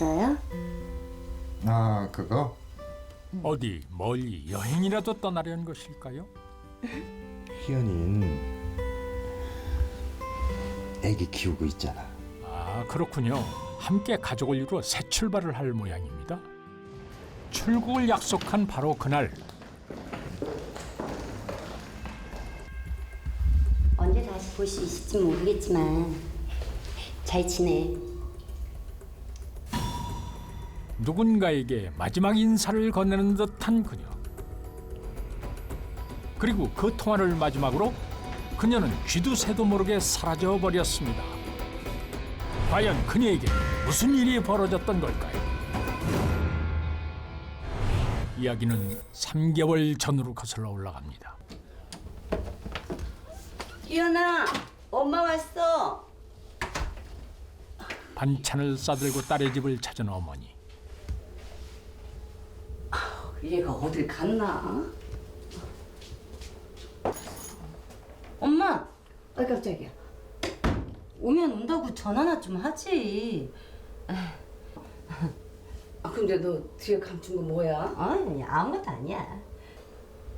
왔어요? 아 그거 어디 멀리 여행이라도 떠나려는 것일까요? 희연이는 애기 키우고 있잖아. 아 그렇군요. 함께 가족을 이루어 새 출발을 할 모양입니다. 출국을 약속한 바로 그날 언제 다시 볼 수 있을지 모르겠지만 잘 지내. 누군가에게 마지막 인사를 건네는 듯한 그녀. 그리고 그 통화를 마지막으로 그녀는 쥐도 새도 모르게 사라져 버렸습니다. 과연 그녀에게 무슨 일이 벌어졌던 걸까요? 이야기는 3개월 전으로 거슬러 올라갑니다. 희연아, 엄마 왔어. 반찬을 싸들고 딸의 집을 찾은 어머니. 얘가 어딜 갔나? 엄마, 아 깜짝이야. 오면 온다고 전화나 좀 하지. 아 근데 너 뒤에 감춘 거 뭐야? 아니 아무것도 아니야.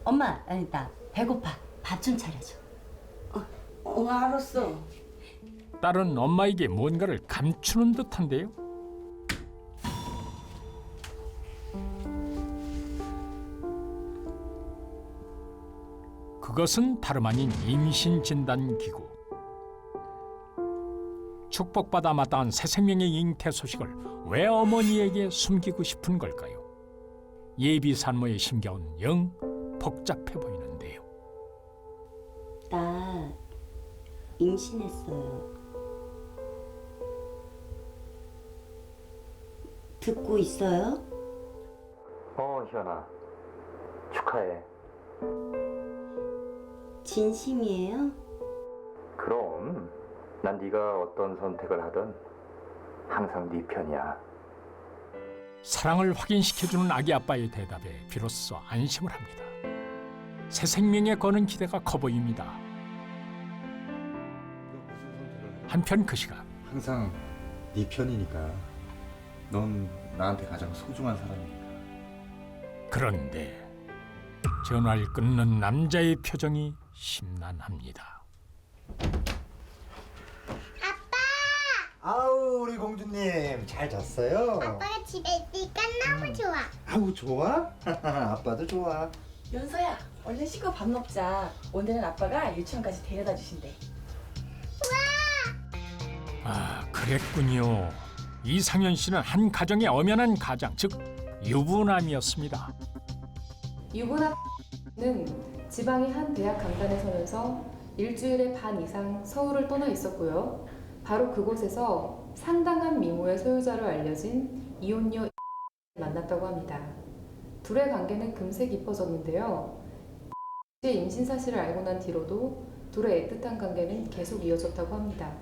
엄마, 아니, 나 배고파. 밥 좀 차려줘. 어 알았어. 딸은 엄마에게 뭔가를 감추는 듯한데요. 그것은 다름 아닌 임신 진단 기구. 축복받아 마땅한 새 생명의 잉태 소식을 왜 어머니에게 숨기고 싶은 걸까요? 예비 산모의 심경은 영 복잡해 보이는데요. 나 임신했어요. 듣고 있어요? 어, 희연아. 축하해. 진심이에요? 그럼 난 네가 어떤 선택을 하든 항상 네 편이야. 사랑을 확인시켜주는 아기 아빠의 대답에 비로소 안심을 합니다. 새 생명에 거는 기대가 커 보입니다. 한편 그 시각 항상 네 편이니까. 넌 나한테 가장 소중한 사람이니까. 그런데 전화를 끊는 남자의 표정이 심란합니다. 아우 우리 공주님 잘 잤어요? 아빠가 집에 있으니까 너무 좋아. 아우 좋아? 아빠도 좋아. 연서야, 얼른 씻고 밥 먹자. 오늘은 아빠가 유치원까지 데려다 주신대. 아, 그랬군요. 이상현 씨는 한 가정의 엄연한 가장, 즉 유부남이었습니다. 유부남은 지방의 한 대학 강단에 서면서 일주일에 반 이상 서울을 떠나 있었고요. 바로 그곳에서 상당한 미모의 소유자로 알려진 이혼녀 만났다고 합니다. 둘의 관계는 금세 깊어졌는데요. 의 임신 사실을 알고 난 뒤로도 둘의 애틋한 관계는 계속 이어졌다고 합니다.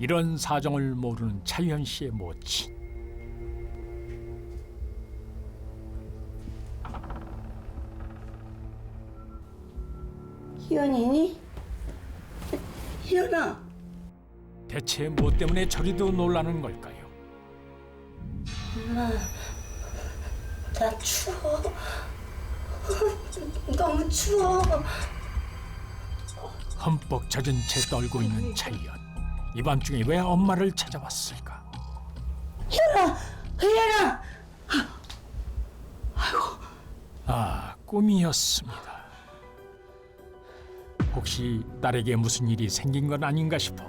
이런 사정을 모르는 차유현 씨의 모친. 희연이니? 희연아. 대체 뭐 때문에 저리도 놀라는 걸까요? 나 추워. 너무 추워. 흠뻑 젖은 채 떨고 있는 차이연. 이 밤중에 왜 엄마를 찾아왔을까? 희연아. 아, 꿈이었습니다. 혹시 딸에게 무슨 일이 생긴 건 아닌가 싶어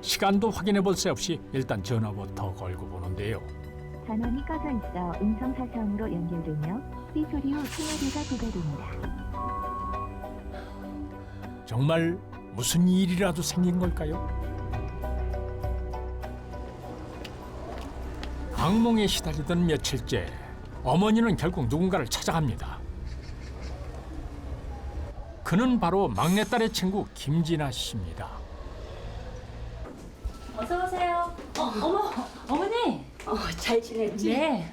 시간도 확인해 볼 새 없이 일단 전화부터 걸고 보는데요. 전원이 꺼져 있어 음성 사서음으로 연결되며 삐소리 후 통화료가 부과됩니다. 정말 무슨 일이라도 생긴 걸까요? 악몽에 시달리던 며칠째 어머니는 결국 누군가를 찾아갑니다. 그는 바로 막내딸의 친구 김진아 씨입니다. 어서 오세요. 어, 어머, 어머니. 어, 잘 지냈지? 네.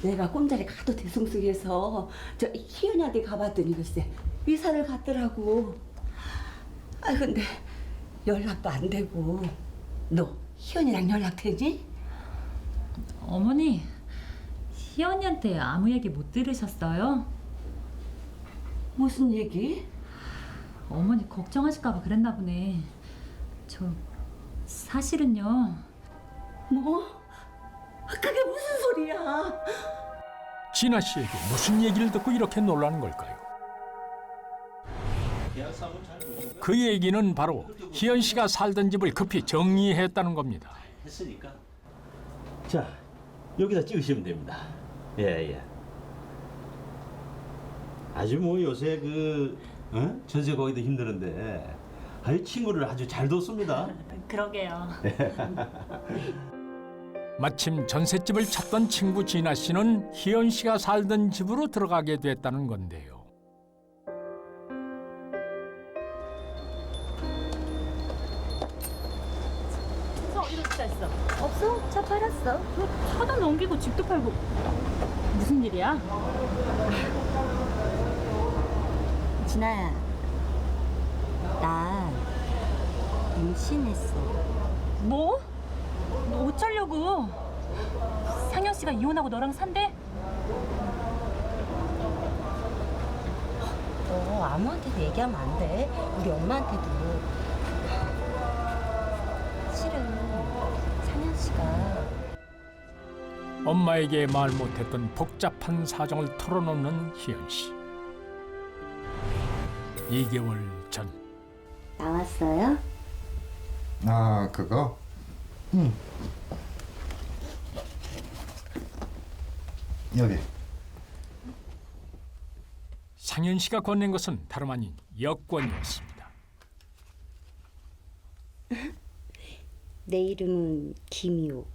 내가 꼼자리 가도 대성숙해서 저 희연이한테 가봤더니 글쎄 의사를 갔더라고. 아 근데 연락도 안 되고 너 희연이랑 연락되니? 어머니, 희연이한테 아무 얘기 못 들으셨어요? 무슨 얘기? 어머니 걱정하실까봐 그랬나 보네. 저 사실은요. 뭐? 그게 무슨 소리야? 진아 씨에게 무슨 얘기를 듣고 이렇게 놀라는 걸까요? 그 얘기는 바로 희연 씨가 살던 집을 급히 정리했다는 겁니다. 했으니까. 자, 여기다 찍으시면 됩니다. 예, 예. 아주 뭐 요새 그 어? 전세 거기도 힘드는데 아유 친구를 아주 잘 뒀습니다. 그러게요. 마침 전셋집을 찾던 친구 진아 씨는 희연 씨가 살던 집으로 들어가게 됐다는 건데요. 차 어디로 주차했어? 없어? 차 팔았어. 차도 넘기고 집도 팔고 무슨 일이야? 진아야, 나 임신했어. 뭐? 너 어쩌려고? 상현 씨가 이혼하고 너랑 산대? 너 아무한테도 얘기하면 안 돼. 우리 엄마한테도. 실은 상현 씨가 엄마에게 말 못했던 복잡한 사정을 털어놓는 희연 씨. 2개월 전 나왔어요? 아 그거? 응. 여기. 상현 씨가 건넨 것은 다름 아닌 여권이었습니다. 내 이름은 김이호.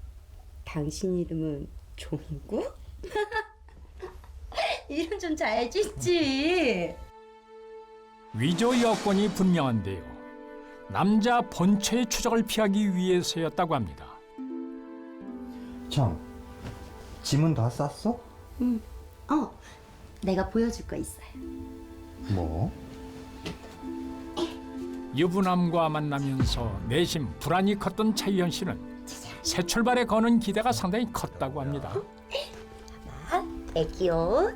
당신 이름은 종국? 이름 좀 잘 짓지. 위조 여권이 분명한데요. 남자 본체의 추적을 피하기 위해서였다고 합니다. 참. 짐은 다 쌌어? 어, 내가 보여줄 거 있어요. 뭐? 유부남과 만나면서 내심 불안이 컸던 차희연 씨는 새 출발에 거는 기대가 상당히 컸다고 합니다. 애기 옷,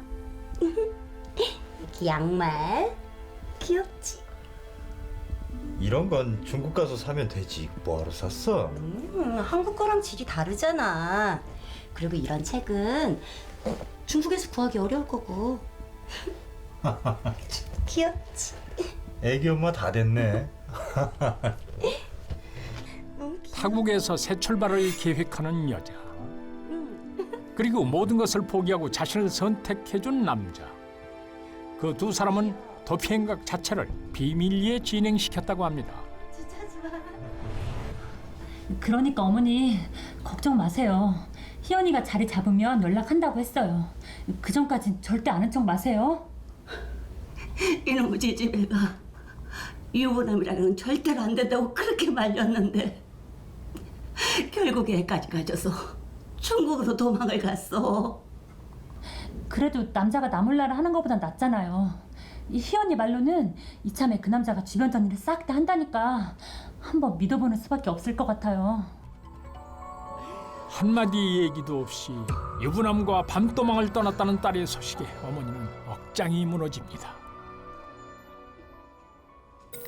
애기 양말, 귀엽지? 이런 건 중국 가서 사면 되지. 뭐하러 샀어? 음, 한국 거랑 질이 다르잖아. 그리고 이런 책은 중국에서 구하기 어려울 거고. 귀엽지? 애기 엄마 다 됐네. 타국에서 새 출발을 계획하는 여자. 그리고 모든 것을 포기하고 자신을 선택해준 남자. 그 두 사람은 도피행각 자체를 비밀리에 진행시켰다고 합니다. 그러니까 어머니 걱정 마세요. 희연이가 자리 잡으면 연락한다고 했어요. 그 전까진 절대 아는 척 마세요. 이놈의 지집애가 유부남이라는 건 절대로 안 된다고 그렇게 말렸는데 결국에 애까지 가져서 중국으로 도망을 갔어. 그래도 남자가 나 몰라라 하는 것보단 낫잖아요. 이 희연이 말로는 이참에 그 남자가 주변 정리를 싹다 한다니까 한번 믿어보는 수밖에 없을 것 같아요. 한마디 얘기도 없이 유부남과 밤도망을 떠났다는 딸의 소식에 어머니는 억장이 무너집니다.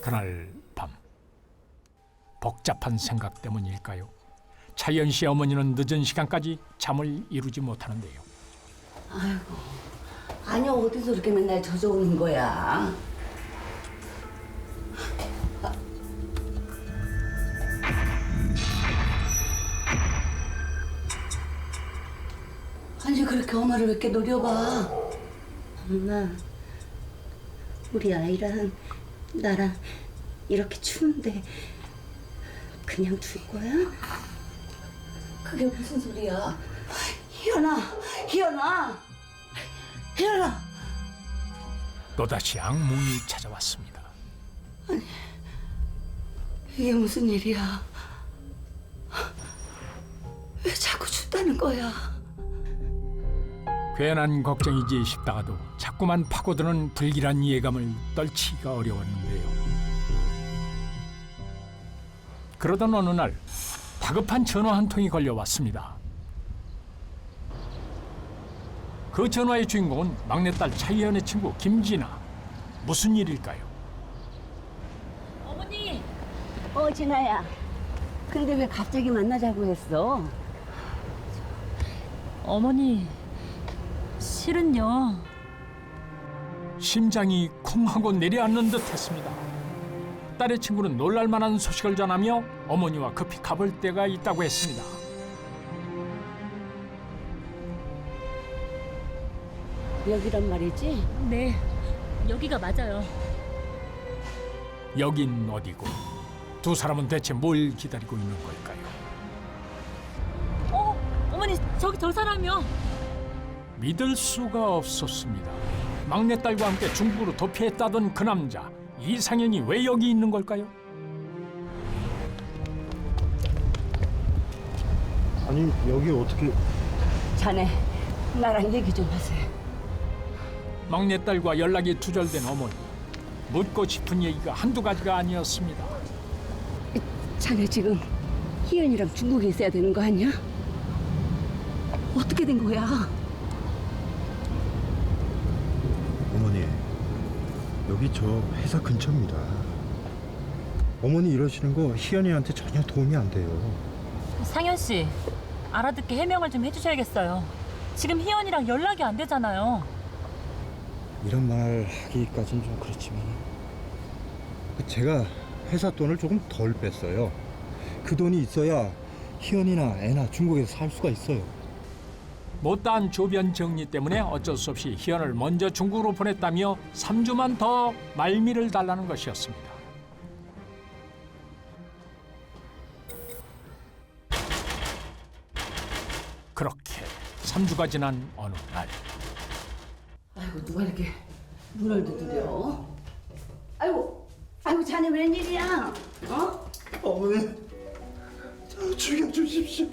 그날 밤 복잡한 생각 때문일까요? 차연 씨 어머니는 늦은 시간까지 잠을 이루지 못하는데요. 아 니 어디서 이렇게 맨날 젖어오는 거야? 아니 그렇게 엄마를 왜 이렇게 노려봐? 엄마, 우리 아이랑 나랑 이렇게 추운데 그냥 둘 거야? 그게 무슨 소리야? 희연아, 희연아, 희연아. 또다시 악몽이 찾아왔습니다. 이게 무슨 일이야? 왜 자꾸 춥다는 거야? 괜한 걱정이지 싶다가도 자꾸만 파고드는 불길한 예감을 떨치기가 어려웠는데요. 그러던 어느 날 다급한 전화 한 통이 걸려왔습니다. 그 전화의 주인공은 막내딸 차이현의 친구 김진아. 무슨 일일까요? 어머니, 어 진아야. 근데 왜 갑자기 만나자고 했어? 어머니, 실은요. 심장이 쿵 하고 내려앉는 듯 했습니다. 딸의 친구는 놀랄만한 소식을 전하며 어머니와 급히 가볼 때가 있다고 했습니다. 여기란 말이지? 네, 여기가 맞아요. 여긴 어디고 두 사람은 대체 뭘 기다리고 있는 걸까요? 어, 어머니 저기 저 사람이요. 믿을 수가 없었습니다. 막내딸과 함께 중국으로 도피했다던 그 남자 이상현이 왜 여기 있는 걸까요? 아니 여기 어떻게 자네 나랑 얘기 좀 하세요. 막내딸과 연락이 두절된 어머니 묻고 싶은 얘기가 한두 가지가 아니었습니다. 자네 지금 희연이랑 중국에 있어야 되는 거 아니야? 어떻게 된 거야? 어머니 여기 저 회사 근처입니다. 어머니 이러시는 거 희연이한테 전혀 도움이 안 돼요. 상현 씨, 알아듣게 해명을 좀 해주셔야겠어요. 지금 희연이랑 연락이 안 되잖아요. 이런 말 하기까진 좀 그렇지만 제가 회사 돈을 조금 덜 뺐어요. 그 돈이 있어야 희연이나 애나 중국에서 살 수가 있어요. 못다한 조변 정리 때문에 어쩔 수 없이 희연을 먼저 중국으로 보냈다며 3주만 더 말미를 달라는 것이었습니다. 그렇게 3주가 지난 어느 날 아이고 누가 이렇게 문을 두드려? 아이고, 아이고 자네 웬일이야? 어? 어머니 저 죽여주십시오.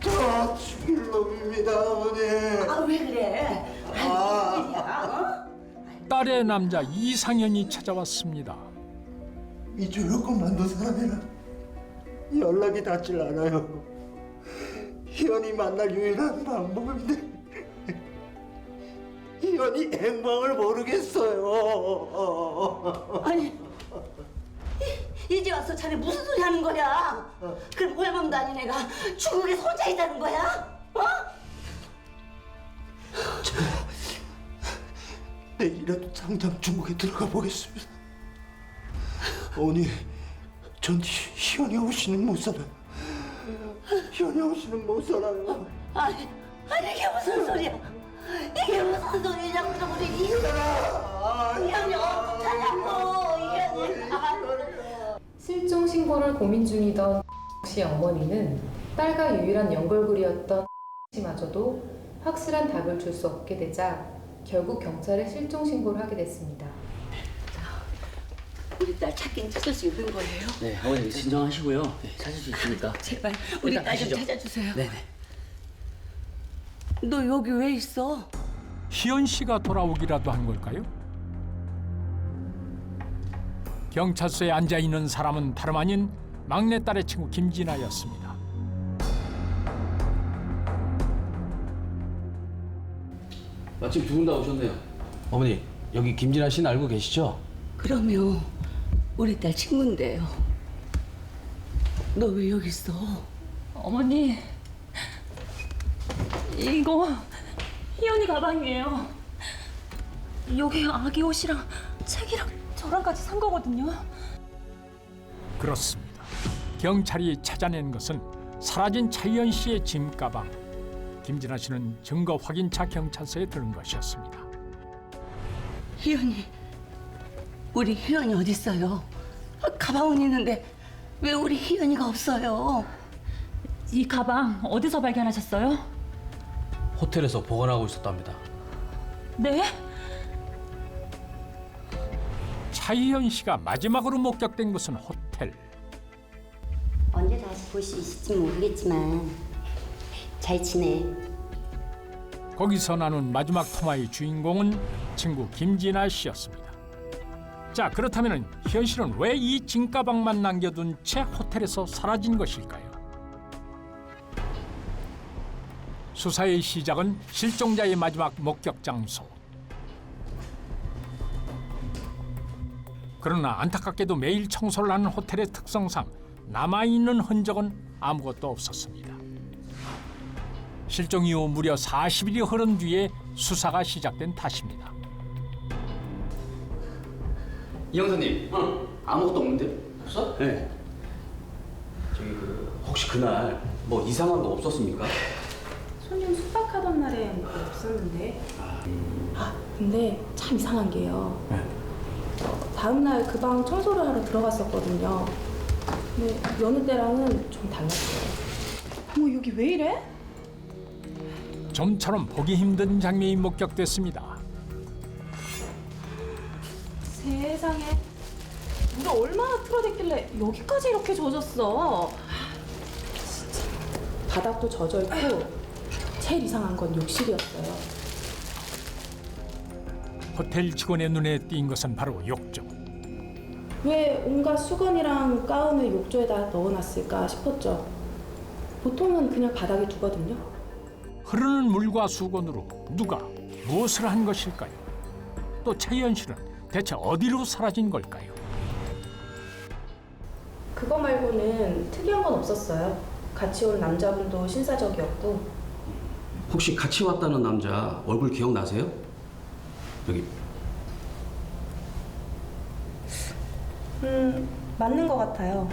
저 죽일 놈입니다 어머니. 아 왜 그래? 아이고 웬일이야? 어? 딸의 남자 이상현이 찾아왔습니다. 이주로 만든 사람이라 연락이 닿질 않아요. 희연이 만날 유일한 방법인데 희연이 행방을 모르겠어요. 아니 이- 이제 와서 자네 무슨 소리 하는 거야? 그럼 얼마도 아닌 애가 중국에서 혼자 있다는 거야? 어? 내일이라도 당장 중국에 들어가 보겠습니다. 어머니, 전 희- 희연이 없이는 못 살아요. 희연이 없이는 못 살아요. 아니 아니 이게 무슨 소리야? 이게 무슨 소리냐고 그럼 우리 이현이 이현이 어떡하냐고 이현이 아, 실종 신고를 고민 중이던 씨 어머니는 딸과 유일한 연결고리였던 씨마저도 확실한 답을 줄 수 없게 되자 결국 경찰에 실종 신고를 하게 됐습니다. 우리 딸 찾긴 찾을 수 있는 거예요? 네, 어머니 진정하시고요. 네, 찾을 수 있으니까. 제발 우리 일단 딸 좀 가시죠. 찾아주세요. 네네. 너 여기 왜 있어? 희연 씨가 돌아오기라도 한 걸까요? 경찰서에 앉아 있는 사람은 다름 아닌 막내딸의 친구 김진아였습니다. 마침 두 분 다 오셨네요. 어머니, 여기 김진아 씨는 알고 계시죠? 그러면 우리 딸 친구인데요. 너 왜 여기 있어? 어머니, 이거 희연이 가방이에요. 여기 아기 옷이랑 책이랑 저랑까지 산 거거든요. 그렇습니다. 경찰이 찾아낸 것은 사라진 차이현 씨의 짐 가방. 김진아 씨는 증거 확인차 경찰서에 들은 것이었습니다. 희연이 우리 희연이 어디 있어요? 가방은 있는데 왜 우리 희연이가 없어요? 이 가방 어디서 발견하셨어요? 호텔에서 보관하고 있었답니다. 네? 차이현 씨가 마지막으로 목격된 곳은 호텔. 언제 다시 볼 수 있을지 모르겠지만 잘 지내. 거기서 나눈 마지막 통화의 주인공은 친구 김진아 씨였습니다. 자 그렇다면 희연 씨는 왜이 진가방만 남겨둔 채 호텔에서 사라진 것일까요? 수사의 시작은 실종자의 마지막 목격 장소. 그러나 안타깝게도 매일 청소를 하는 호텔의 특성상 남아있는 흔적은 아무것도 없었습니다. 실종 이후 무려 40일이 흐른 뒤에 수사가 시작된 탓입니다. 이 형사님. 아무것도 없는데? 없어? 네. 저기 그 혹시 그날 뭐 이상한 거 없었습니까? 날에 뭐 없었는데. 아 근데 참 이상한 게요. 어, 다음 날 그 방 청소를 하러 들어갔었거든요. 근데 여느 때랑은 좀 달랐어요. 어머 여기 왜 이래? 좀처럼 보기 힘든 장면이 목격됐습니다. 세상에 물을 얼마나 틀어댔길래 여기까지 이렇게 젖었어. 진짜 바닥도 젖어 있고 제일 이상한 건 욕실이었어요. 호텔 직원의 눈에 띈 것은 바로 욕조. 왜 온갖 수건이랑 가운을 욕조에다 넣어놨을까 싶었죠. 보통은 그냥 바닥에 두거든요. 흐르는 물과 수건으로 누가 무엇을 한 것일까요? 또 차희연 씨는 대체 어디로 사라진 걸까요? 그거 말고는 특이한 건 없었어요. 같이 온 남자분도 신사적이었고 혹시 같이 왔다는 남자 얼굴 기억나세요? 여기 음 맞는 것 같아요.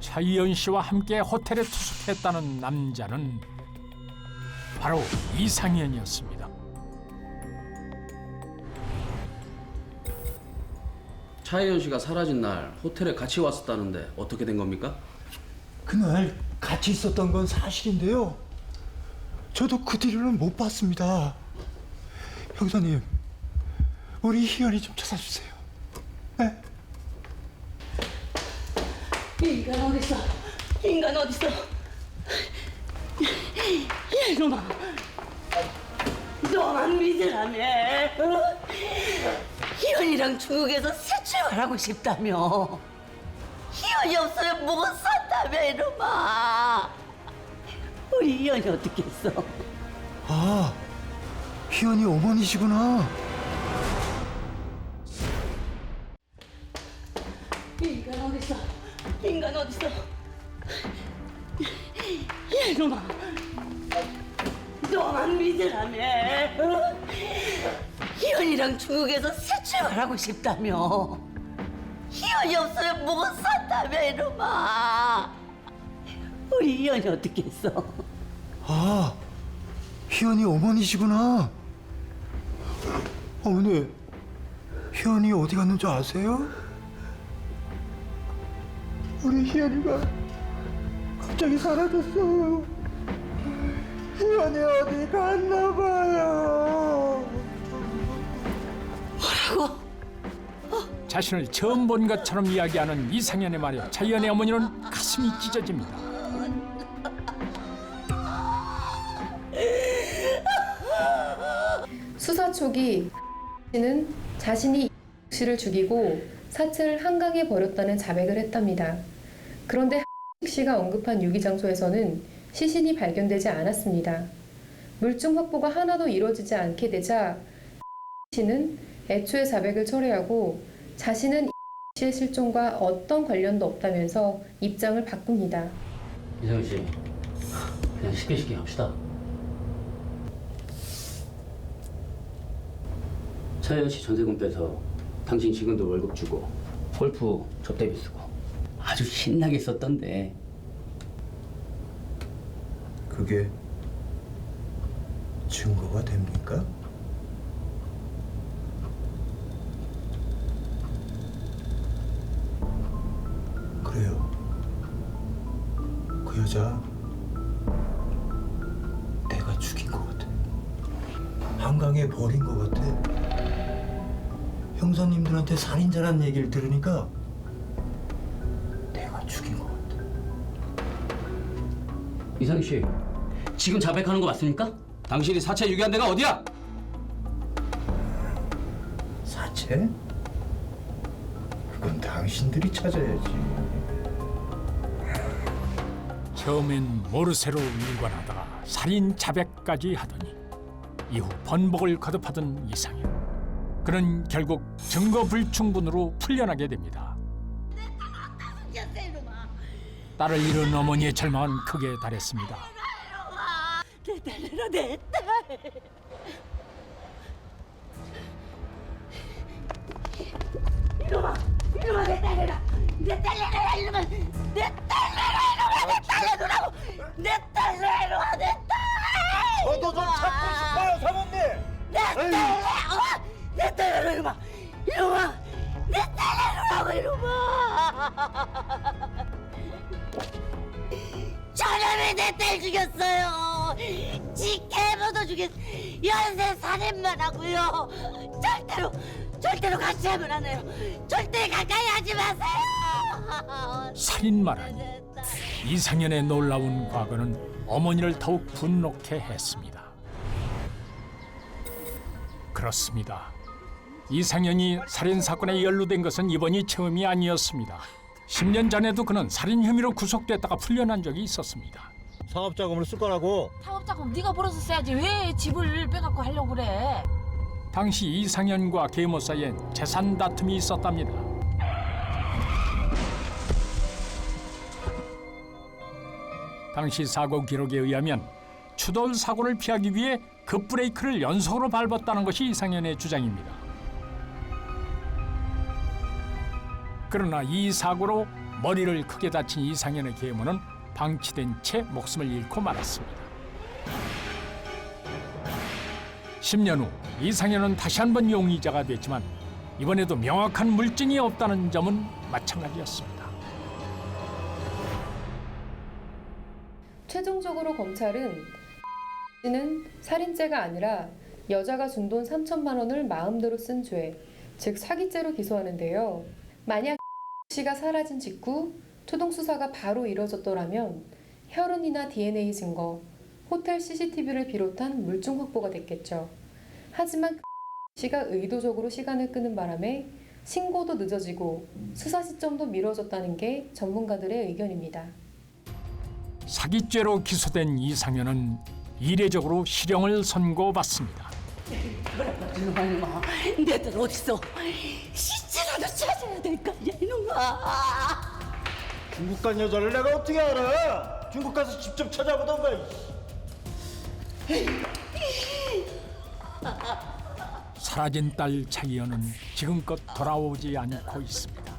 차희연 씨와 함께 호텔에 투숙했다는 남자는 바로 이상현이었습니다. 차혜연 씨가 사라진 날 호텔에 같이 왔었다는데 어떻게 된 겁니까? 그날 같이 있었던 건 사실인데요. 저도 그 뒤로는 못 봤습니다. 형사님, 우리 희연이 좀 찾아주세요. 네? 인간 어딨어? 인간 어딨어? 이놈아, 너만 믿으라며. 어? 희연이랑 중국에서 새 출발하고 싶다며. 희연이 없으면 못 산다며 이놈아. 희연이 어떻게 했어? 아, 희연이 어머니시구나. 인간 어딨어? 인간 어딨어? 이놈아, 너만 믿으라며. 어? 희연이랑 중국에서 새 출발하고 싶다며. 희연이 없으면 못 산다며 이놈아. 우리 희연이 어떻게 했어? 아, 희연이 어머니시구나. 어머니, 희연이 어디 갔는지 아세요? 우리 희연이가 갑자기 사라졌어요. 희연이 어디 갔나 봐요. 뭐라고? 자신을 처음 본 것처럼 이야기하는 이상현의 말에 차희연의 어머니는 가슴이 찢어집니다. 초기 씨는 자신이 씨를 죽이고 사체를 한강에 버렸다는 자백을 했답니다. 그런데 씨가 언급한 유기 장소에서는 시신이 발견되지 않았습니다. 물증 확보가 하나도 이루어지지 않게 되자 씨는 애초에 자백을 철회하고 자신은 씨의 실종과 어떤 관련도 없다면서 입장을 바꿉니다. 이상현 씨, 그냥 쉽게 쉽게 합시다. 차혜연 씨 전세금 빼서 당신 직원들 월급 주고 골프 접대비 쓰고 아주 신나게 썼던데 그게 증거가 됩니까? 그래요. 그 여자 내가 죽인 것 같아. 한강에 버린 것 같아. 형사님들한테 살인자란 얘기를 들으니까 내가 죽인 것 같아. 이상희 씨 지금 자백하는 거 맞습니까? 당신이 사체 유기한 데가 어디야? 사체? 그건 당신들이 찾아야지. 처음엔 모르쇠로 일관하다가 살인 자백까지 하더니 이후 번복을 거듭하던 이상현. 그는 결국 증거 불충분으로 풀려나게 됩니다. 딸을 잃은 어머니의 절망은 크게 달했습니다. 내 딸내라 내 딸. 이놈아, 이놈아 내 딸내라, 내 딸내라 이놈아, 내 딸내라 딸내라 이놈아, 이놈아, 내 딸내라고 이놈아. 저놈이 내 딸 죽였어요. 지케모도 죽였. 연쇄 살인만 하고요. 절대로 절대로 같이 하면 안 해요. 절대 가까이 하지 마세요. 살인마라니 이상현의 놀라운 과거는 어머니를 더욱 분노케 했습니다. 그렇습니다. 이상현이 살인 사건에 연루된 것은 이번이 처음이 아니었습니다. 10년 전에도 그는 살인 혐의로 구속됐다가 풀려난 적이 있었습니다. 사업 자금을 쓸 거라고. 사업 자금 네가 벌어서 써야지 왜 집을 빼갖고 하려고 그래? 당시 이상현과 계모 사이엔 재산 다툼이 있었답니다. 당시 사고 기록에 의하면 추돌 사고를 피하기 위해 급브레이크를 연속으로 밟았다는 것이 이상현의 주장입니다. 그러나 이 사고로 머리를 크게 다친 이상현의 계모는 방치된 채 목숨을 잃고 말았습니다. 10년 후 이상현은 다시 한번 용의자가 됐지만 이번에도 명확한 물증이 없다는 점은 마찬가지였습니다. 최종적으로 검찰은 씨는 살인죄가 아니라 여자가 준 돈 3천만 원을 마음대로 쓴 죄, 즉 사기죄로 기소하는데요. 만약 씨가 사라진 직후 초동 수사가 바로 이뤄졌더라면 혈흔이나 DNA 증거, 호텔 CCTV를 비롯한 물증 확보가 됐겠죠. 하지만 씨가 의도적으로 시간을 끄는 바람에 신고도 늦어지고 수사 시점도 미뤄졌다는 게 전문가들의 의견입니다. 사기죄로 기소된 이상현은 이례적으로 실형을 선고받습니다. 이놈아 내딸 어딨어? 시체라도 찾아야 될거 아니야 이놈아. 중국 간 여자를 내가 어떻게 알아? 중국 가서 직접 찾아보던가. 사라진 딸 차이연은 지금껏 돌아오지 않고 있습니다.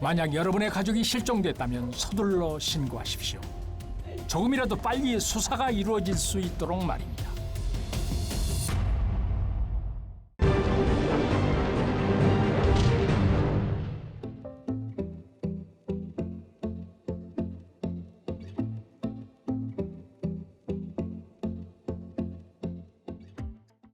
만약 여러분의 가족이 실종됐다면 서둘러 신고하십시오. 조금이라도 빨리 수사가 이루어질 수 있도록 말입니다.